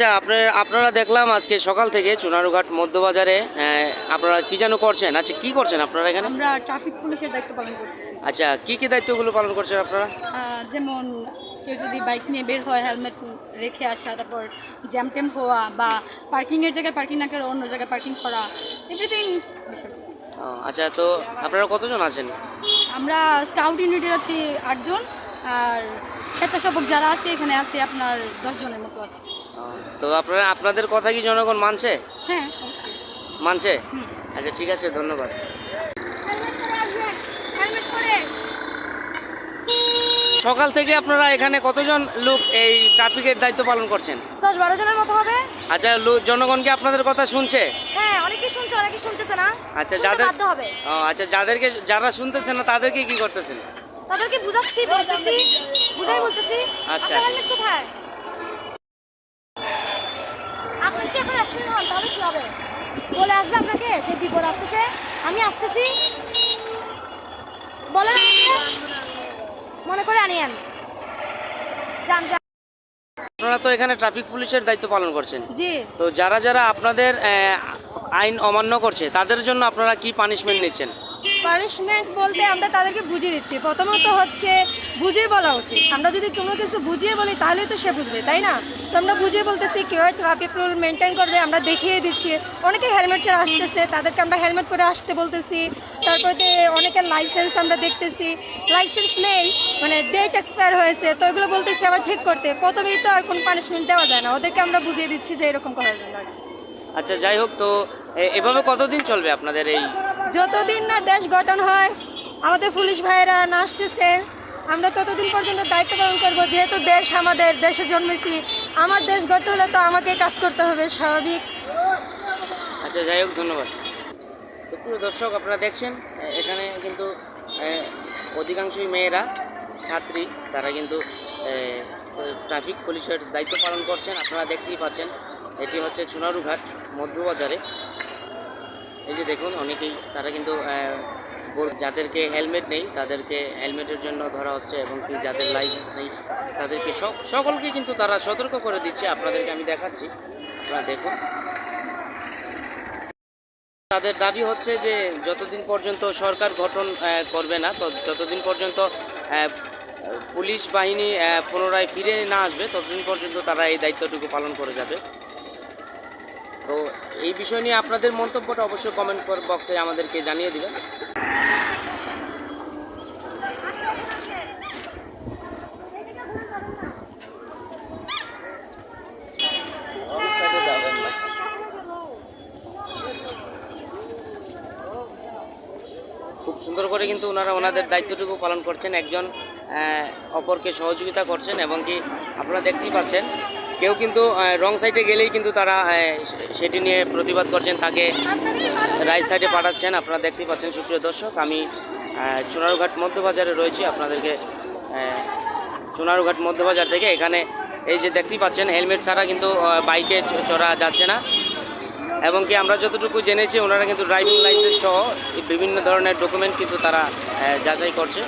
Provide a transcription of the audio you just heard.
আচ্ছা আপনার আপনারা দেখলাম আজকে সকাল থেকে চুনারুঘাট মধ্যবাজারে আপনারা কি যেন করছেন? আচ্ছা কি করছেন আপনারা এখানে? আমরা ট্রাফিক পুলিশের দায়িত্ব পালন করতেছি। আচ্ছা কি কি দায়িত্বগুলো পালন করছেন আপনারা? যেমন কেউ যদি বাইক নিয়ে বের হয় হেলমেট রেখে আসা তারপর জ্যাম ট্যাম হওয়া বা পার্কিংয়ের জায়গায় পার্কিং না করে অন্য জায়গায় পার্কিং করা এভরিথিং আচ্ছা তো আপনারা কতজন আছেন? আমরা স্কাউট ইউনিটের আছি আটজন আর স্বেচ্ছাসেবক যারা আছে এখানে আছে আপনার দশজনের মতো আছে। তো আপনারা আপনাদের কথা কি জনগণ মানছে? হ্যাঁ মানছে? আচ্ছা ঠিক আছে ধন্যবাদ। সকাল থেকে আপনারা এখানে কতজন লোক এই ট্রাফিকের দায়িত্ব পালন করছেন? দশ বারো জনের মতো হবে। আচ্ছা জনগণ কি আপনাদের কথা শুনছে? হ্যাঁ অনেকেই শুনছে অনেকেই শুনতেছে না। আচ্ছা যাদের হবে। আচ্ছা যাদেরকে যারা শুনতেছে না তাদেরকে কি করতেছেন? তাদেরকে বুঝাচ্ছি বলতেছি। বুঝাই বলতেছি। আচ্ছা। হেলমেট কোথায় আপনি কি এখন অ্যাক্সিডেন্ট হন তাহলে কি হবে। বলে আসবে আপনাকে? যে বিপদ আসতেছে? আমি আসতেছি। বলেন মনে করে আনিয়েন যান যান। আপনারা তো এখানে ট্রাফিক পুলিশের দায়িত্ব পালন করছেন। জি। তো যারা যারা আপনাদের আইন অমান্য করছে তাদের জন্য আপনারা কি পানিশমেন্ট নিচ্ছেন? পানিশমেন্ট বলতে আমরা তাদেরকে বুঝিয়ে দিচ্ছি। প্রথমত হচ্ছে বুঝিয়ে বলা উচিত। আমরা যদি কোনো কিছু বুঝিয়ে বলি তাহলেই তো সে বুঝবে তাই না? তো আমরা বুঝিয়ে বলতেছি কেউ ট্রাফিক রুল মেনটেন করবে আমরা দেখিয়ে দিচ্ছি। অনেকে হেলমেট ছাড়া আসতেছে তাদেরকে আমরা হেলমেট পরে আসতে বলতেছি। তারপরে অনেকের লাইসেন্স আমরা দেখতেছি। লাইসেন্স নেই মানে ডেট এক্সপায়ার হয়েছে তো এগুলো বলতেছি আবার ঠিক করতে। প্রথমেই তো আর কোনো পানিশমেন্ট দেওয়া যায় না। ওদেরকে আমরা বুঝিয়ে দিচ্ছি যে এরকম করার জন্য আচ্ছা যাই হোক তো এভাবে কতদিন চলবে আপনাদের এই যতদিন না দেশ গঠন হয় আমাদের পুলিশ ভাইয়েরা না আসতেছে আমরা ততদিন পর্যন্ত দায়িত্ব পালন করব, যেহেতু দেশ আমাদের, দেশে জন্মেছি। আমার দেশ গঠন হলে তো আমাকে কাজ করতে হবে, স্বাভাবিক। আচ্ছা যাই হোক, ধন্যবাদ। তো প্রিয় দর্শক, আপনারা দেখছেন, এখানে কিন্তু অধিকাংশই মেয়েরা, ছাত্রী, তারা কিন্তু ট্রাফিক পুলিশের দায়িত্ব পালন করছেন। আপনারা দেখতেই পাচ্ছেন, এটি হচ্ছে চুনারুঘাট মধ্যবাজারে। এই যে দেখুন, অনেকেই, তারা কিন্তু যাদেরকে হেলমেট নেই, তাদেরকে হেলমেটের জন্য ধরা হচ্ছে এবং কি যাদের লাইসেন্স নেই, তাদেরকে সকলকে কিন্তু তারা সতর্ক করে দিচ্ছে। আপনাদেরকে আমি দেখাচ্ছি। আপনারা দেখুন। তাদের দাবি হচ্ছে যে, যতদিন পর্যন্ত সরকার গঠন করবে না তো যতদিন পর্যন্ত পুলিশ বাহিনী পুনরায় ফিরে না আসবে, ততদিন পর্যন্ত তারা এই দায়িত্বটুকু পালন করে যাবে। তো এই বিষয় নিয়ে আপনাদের মন্তব্যটা অবশ্যই কমেন্ট বক্সে আমাদেরকে জানিয়ে দিবেন। খুব সুন্দর করে কিন্তু ওনারা ওনাদের দায়িত্বটুকু পালন করছেন। একজন অপরকে সহযোগিতা করছেন এবং কি আপনারা দেখতেই পাচ্ছেন কেউ কিন্তু রং সাইডে গেলেই কিন্তু তারা সেটি নিয়ে প্রতিবাদ করছেন, তাকে রাইট সাইডে পাঠাচ্ছেন। আপনারা দেখতেই পাচ্ছেন সুপ্রিয় দর্শক, আমি চুনারুঘাট মধ্যবাজারে রয়েছি। আপনাদেরকে চুনারুঘাট মধ্যবাজার থেকে এখানে এই যে দেখতেই পাচ্ছেন, হেলমেট ছাড়া কিন্তু বাইকে চড়া যাচ্ছে না। এবং কি আমরা যতটুকু জেনেছি, ওনারা কিন্তু ড্রাইভিং লাইসেন্স সহ বিভিন্ন ধরনের ডকুমেন্ট কিন্তু তারা যাচাই করছে।